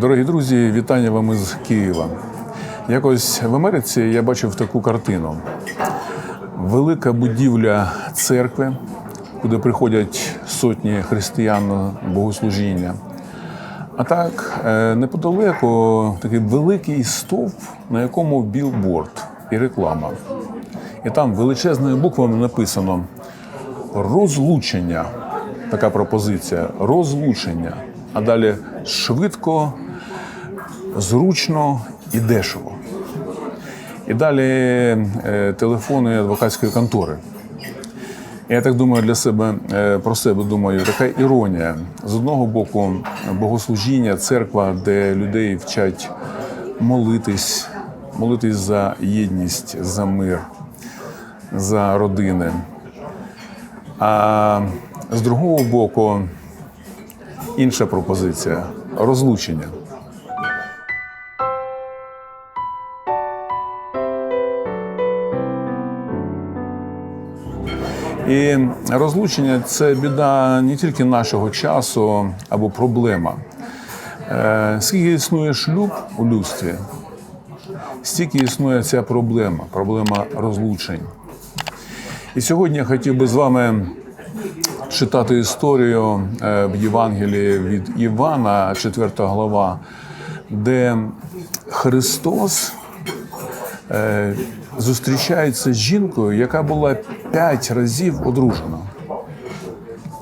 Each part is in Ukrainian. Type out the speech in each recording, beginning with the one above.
Дорогі друзі, вітання вам із Києва. Якось в Америці я бачив таку картину: велика будівля церкви, куди приходять сотні християн богослужіння. А так, е, неподалеку такий великий стовп, на якому білборд і реклама. І там величезними буквами написано розлучення. Така пропозиція розлучення. А далі швидко, зручно і дешево. І далі е, телефони адвокатської контори. Я так думаю для себе е, про себе думаю, така іронія. З одного боку, богослужіння, церква, де людей вчать молитись, молитись за єдність, за мир, за родини. А з другого боку, інша пропозиція розлучення. І розлучення це біда не тільки нашого часу або проблема. Е, Скільки існує шлюб у людстві, стільки існує ця проблема, проблема розлучень. І сьогодні я хотів би з вами читати історію е, в Євангелії від Івана, 4 глава, де Христос е, зустрічається з жінкою, яка була п'ять разів одружена.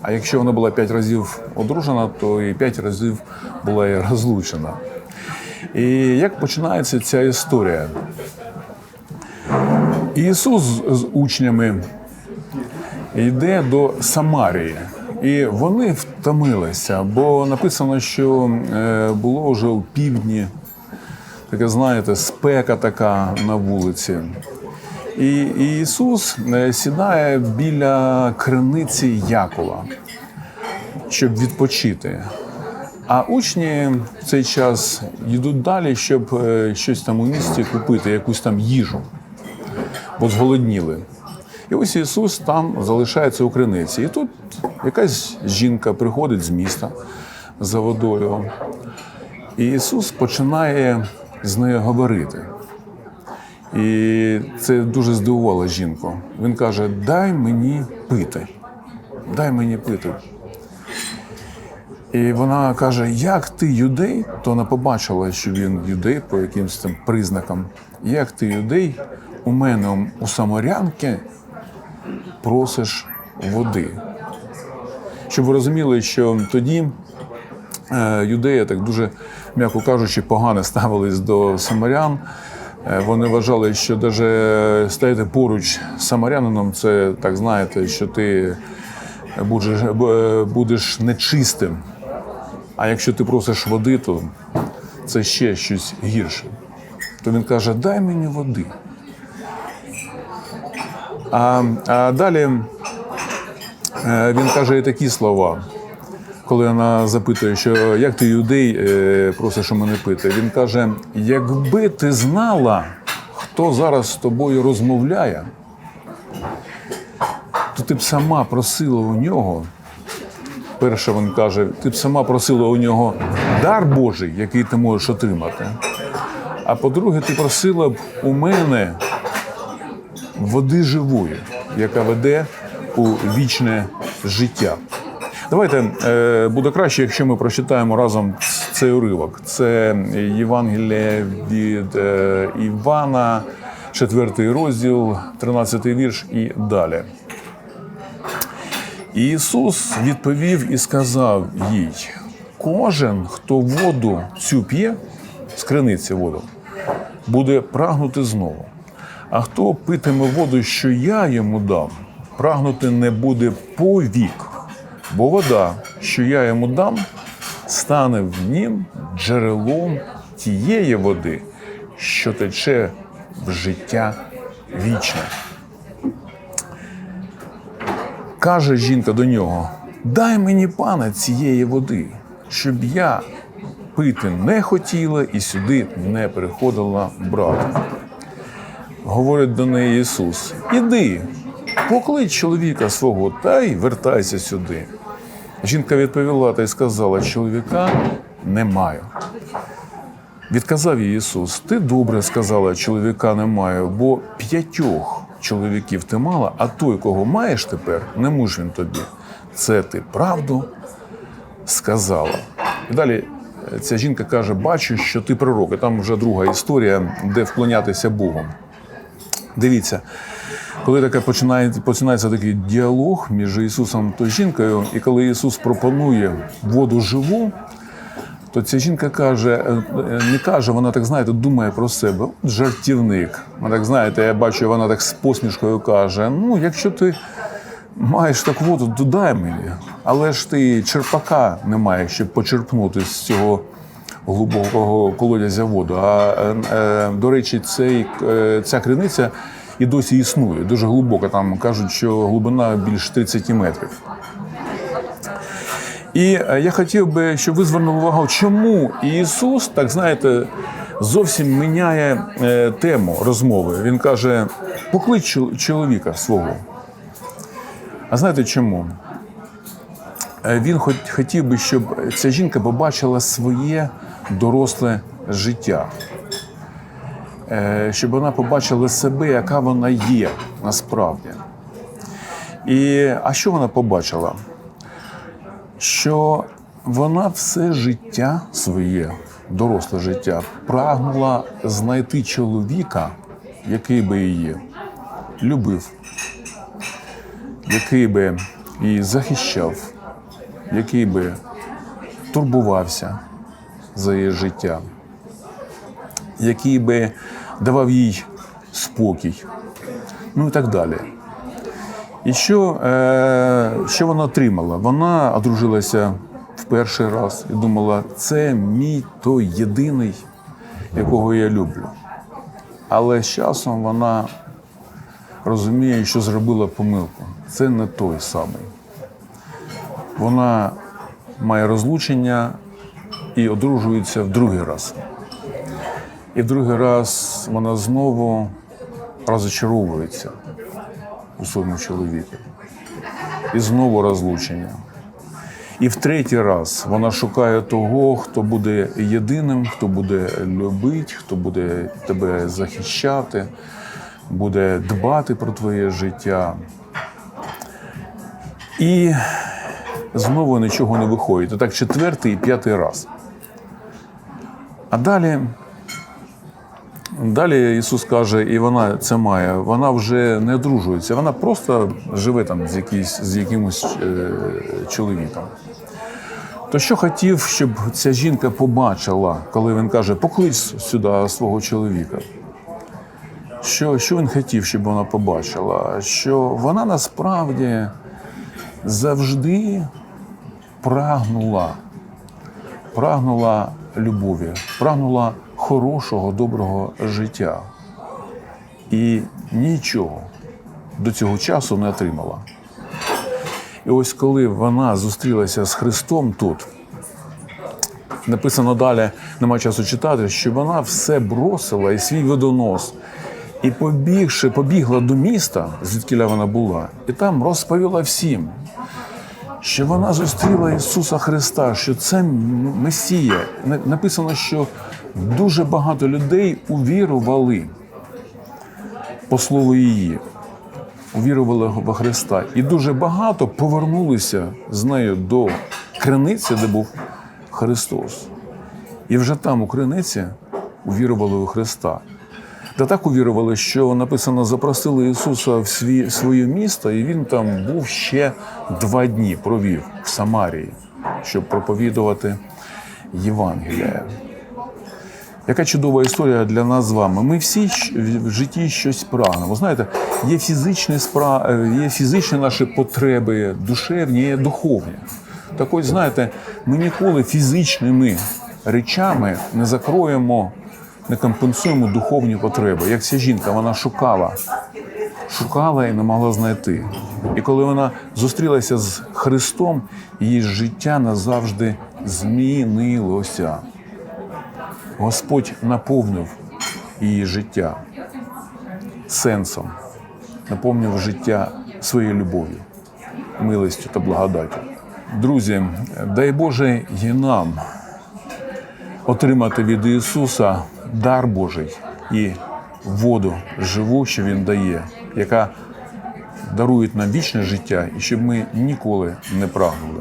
А якщо вона була п'ять разів одружена, то і п'ять разів була і розлучена. І як починається ця історія? Ісус з учнями йде до Самарії, і вони втомилися, бо написано, що е, було вже у півдні, таке, знаєте, спека така на вулиці. І Ісус е, сідає біля криниці Якова, щоб відпочити. А учні в цей час йдуть далі, щоб е, щось там у місті купити, якусь там їжу, бо зголодніли. І ось Ісус там залишається у криниці. І тут якась жінка приходить з міста за водою. І Ісус починає з нею говорити. І це дуже здивувало жінку. Він каже: Дай мені пити, дай мені пити. І вона каже: Як ти юдей? То вона побачила, що він юдей по якимось там признакам. Як ти юдей у мене у самарянки просиш води? Щоб ви розуміли, що тоді юдеї, так дуже м'яко кажучи, погано ставились до самарян. Е, Вони вважали, що навіть стояти поруч з самарянином, це так знаєте, що ти будеш, будеш нечистим. А якщо ти просиш води, то це ще щось гірше. То він каже: дай мені води. А, а далі е, він каже такі слова, коли вона запитує, що як ти юдей е, просиш у мене пити. Він каже: якби ти знала, хто зараз з тобою розмовляє, то ти б сама просила у нього. Перше, він каже, ти б сама просила у нього дар Божий, який ти можеш отримати. А по-друге, ти просила б у мене води живої, яка веде у вічне життя. Давайте е, буде краще, якщо ми прочитаємо разом цей уривок. Це Євангеліє від е, Івана, 4 розділ, 13 вірш і далі. Ісус відповів і сказав їй: кожен, хто воду цю п'є, з криниці воду, буде прагнути знову. А хто питиме воду, що я йому дам, прагнути не буде повік, бо вода, що я йому дам, стане в нім джерелом тієї води, що тече в життя вічне. Каже жінка до нього: Дай мені пана цієї води, щоб я пити не хотіла і сюди не приходила брати. Говорить до неї Ісус: Іди, поклич чоловіка свого та й вертайся сюди. Жінка відповіла та й сказала: чоловіка не маю. Відказав їй Ісус: Ти добре сказала, чоловіка немає, бо п'ятьох чоловіків ти мала, а той, кого маєш тепер, не муж він тобі. Це ти правду сказала. І далі е, ця жінка каже: Бачу, що ти пророк. І там вже друга історія, де вклонятися Богом. Дивіться, коли таке починає, починається такий діалог між Ісусом та жінкою, і коли Ісус пропонує воду живу, то ця жінка каже, е, е, не каже, вона так знаєте, думає про себе. Жартівник. Вона так знаєте, я бачу, вона так з посмішкою каже: ну, якщо ти маєш так воду, то дай мені. Але ж ти черпака не маєш, щоб почерпнути з цього глибокого колодязя воду. А е, до речі, цей, ця криниця і досі існує. Дуже глибока. Там кажуть, що глибина більш 30 метрів. І е, я хотів би, щоб ви звернули увагу, чому Ісус, так знаєте, зовсім міняє е, тему розмови. Він каже: поклич чоловіка свого. А знаєте чому? Е, Він хот- хотів би, щоб ця жінка побачила своє доросле життя. Е, Щоб вона побачила себе, яка вона є насправді. І, а що вона побачила? що вона все життя своє, доросле життя, прагнула знайти чоловіка, який би її любив, який би її захищав, який би турбувався за її життя, який би давав їй спокій, ну і так далі. І що, е, що вона отримала? Вона одружилася в перший раз і думала, це мій той єдиний, якого я люблю. Але з часом вона розуміє, що зробила помилку. Це не той самий. Вона має розлучення і одружується в другий раз. І в другий раз вона знову розочаровується у своєму чоловіку. І знову розлучення. І в третій раз вона шукає того, хто буде єдиним, хто буде любити, хто буде тебе захищати, буде дбати про твоє життя. І знову нічого не виходить. Так четвертий і п'ятий раз. А далі Далі Ісус каже, і вона це має, вона вже не одружується, вона просто живе там з, якийсь, з якимось е, чоловіком. То що хотів, щоб ця жінка побачила, коли він каже, поклич сюди свого чоловіка? Що, що він хотів, щоб вона побачила? Що вона насправді завжди прагнула, прагнула любові, прагнула хорошого, доброго життя. І нічого до цього часу не отримала. І ось коли вона зустрілася з Христом тут, написано далі, нема часу читати, що вона все бросила і свій водонос, і побігши, побігла до міста, звідки вона була, і там розповіла всім, що вона зустріла Ісуса Христа, що це Месія. Написано, що дуже багато людей увірували по слову її, увірували во Христа. І дуже багато повернулися з нею до криниці, де був Христос. І вже там, у криниці, увірували у Христа. Та так увірували, що написано, запросили Ісуса в свій, своє місто, і він там був ще два дні, провів в Самарії, щоб проповідувати Євангелія. Яка чудова історія для нас з вами. Ми всі в житті щось прагнемо. Знаєте, є фізичні спра... е, є фізичні наші потреби, душевні, є духовні. Так ось, знаєте, ми ніколи фізичними речами не закроємо, не компенсуємо духовні потреби. Як ця жінка, вона шукала, шукала і не могла знайти. І коли вона зустрілася з Христом, її життя назавжди змінилося. Господь наповнив її життя сенсом, наповнив життя своєю любов'ю, милістю та благодаттю. Друзі, дай Боже і нам отримати від Ісуса дар Божий і воду живу, що Він дає, яка дарує нам вічне життя, і щоб ми ніколи не прагнули.